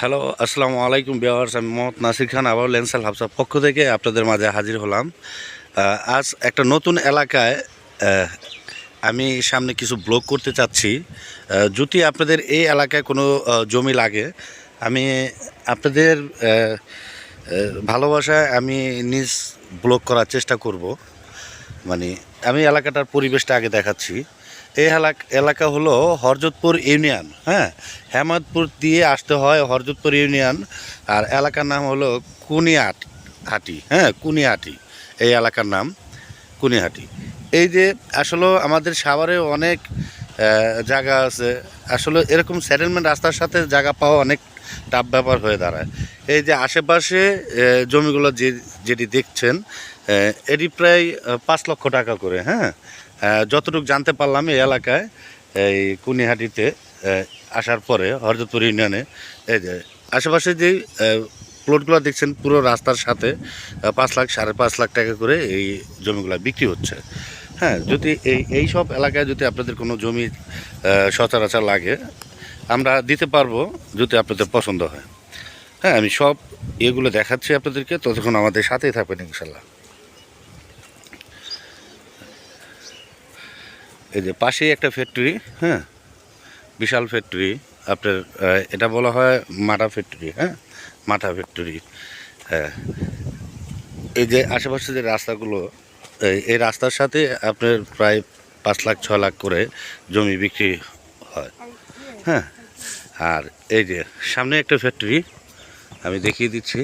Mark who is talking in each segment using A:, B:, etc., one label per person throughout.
A: Hello, আসসালামু আলাইকুম বিয়ার্স আমি মোহাম্মদ নাসির খান, আবার লেন্সাল হাফসার পক্ষ থেকে আপনাদের মাঝে হাজির হলাম। আজ একটা নতুন এলাকায় আমি সামনে কিছু ব্লগ করতে চাচ্ছি। যদি আপনাদের এই এলাকায় কোনো জমি লাগে, আমি আপনাদের ভালোবাসায় আমি নিজ ব্লগ করার চেষ্টা করব। মানে আমি এলাকাটার পরিবেশটা আগে দেখাচ্ছি। এই এলাকা এলাকা হলো হরজতপুর ইউনিয়ন হ্যাঁ? হেমাদপুর দিয়ে আসতে হয় হরজতপুর ইউনিয়ন, আর এলাকার নাম হলো কুনিয়াট হাটি হ্যাঁ? কুনিহাটি এই এলাকার নাম কুনিহাটি এই যে আসলে আমাদের সাভারে অনেক জায়গা আছে। আসলে এরকম সেটেলমেন্ট রাস্তার সাথে জায়গা পাওয়া অনেক টাফ ব্যাপার হয়ে দাঁড়ায়। এই যে আশেপাশে জমিগুলো যে যেটি দেখছেন এটি প্রায় পাঁচ লক্ষ টাকা করে হ্যাঁ? যতটুকু জানতে পারলাম এই এলাকায় এই কুনিহাটিতে আসার পরে হরজতপুর ইউনিয়নে এই যে আশেপাশে আহ, প্লটগুলো দেখছেন পুরো রাস্তার সাথে পাঁচ লাখ সাড়ে পাঁচ লাখ টাকা করে এই জমিগুলো বিক্রি হচ্ছে। হ্যাঁ যদি এই এই সব এলাকায় যদি আপনাদের কোনো জমি সচরাচর লাগে আমরা দিতে পারব যদি আপনাদের পছন্দ হয়। হ্যাঁ আমি সব এগুলো দেখাচ্ছি আপনাদেরকে ততক্ষণ আমাদের সাথেই থাকবেন ইনশাল্লাহ। এই যে পাশেই একটা ফ্যাক্টরি হ্যাঁ? বিশাল ফ্যাক্টরি আপনার এটা বলা হয় মাটা ফ্যাক্টরি হ্যাঁ? মাঠা ফ্যাক্টরি হ্যাঁ। এই যে আশেপাশে যে রাস্তাগুলো, এই- রাস্তার সাথে আপনার প্রায় পাঁচ লাখ ছ লাখ করে জমি বিক্রি হয় হ্যাঁ? আর এই যে সামনে একটা ফ্যাক্টরি আমি দেখিয়ে দিচ্ছি।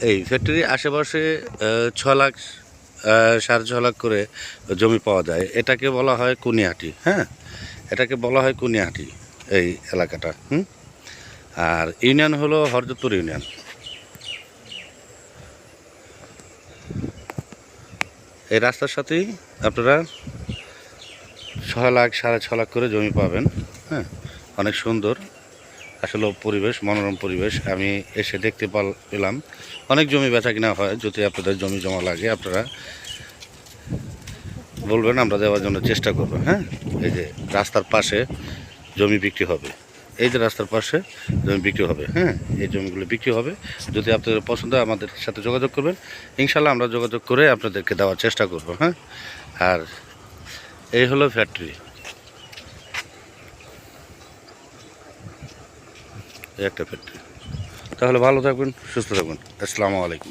A: এই ফ্যাক্টরির আশেপাশে ছ লাখ ছ লাখ করে জমি পাওয়া যায়। এটাকে বলা হয় কুনিহাটি হ্যাঁ? এটাকে বলা হয় কুনিহাটি এই এলাকাটা, হুম? আর ইউনিয়ন হলো হরজতপুর ইউনিয়ন। এই রাস্তার সাথেই আপনারা ছ লাখ, সাড়ে ছ লাখ করে জমি পাবেন হ্যাঁ? অনেক সুন্দর। আসলে পরিবেশ, মনোরম পরিবেশ, আমি এসে দেখতে পাল- পেলাম অনেক জমি বেচা কিনা হয়, যদি আপনাদের জমি জমা লাগে, আপনারা বলবেন, আমরা দেওয়ার জন্য চেষ্টা করব হ্যাঁ? এই যে রাস্তার পাশে জমি বিক্রি হবে। এই যে রাস্তার পাশে জমি বিক্রি হবে হ্যাঁ? এই জমিগুলো বিক্রি হবে। যদি আপনাদের পছন্দ হয়, আমাদের সাথে যোগাযোগ করবেন। ইনশাল্লাহ আমরা যোগাযোগ করে আপনাদেরকে দেওয়ার চেষ্টা করব হ্যাঁ? আর এই হলো ফ্যাক্টরি একটা ফ্যাক্টরি তাহলে ভালো থাকবেন সুস্থ থাকবেন। আসসালামু আলাইকুম।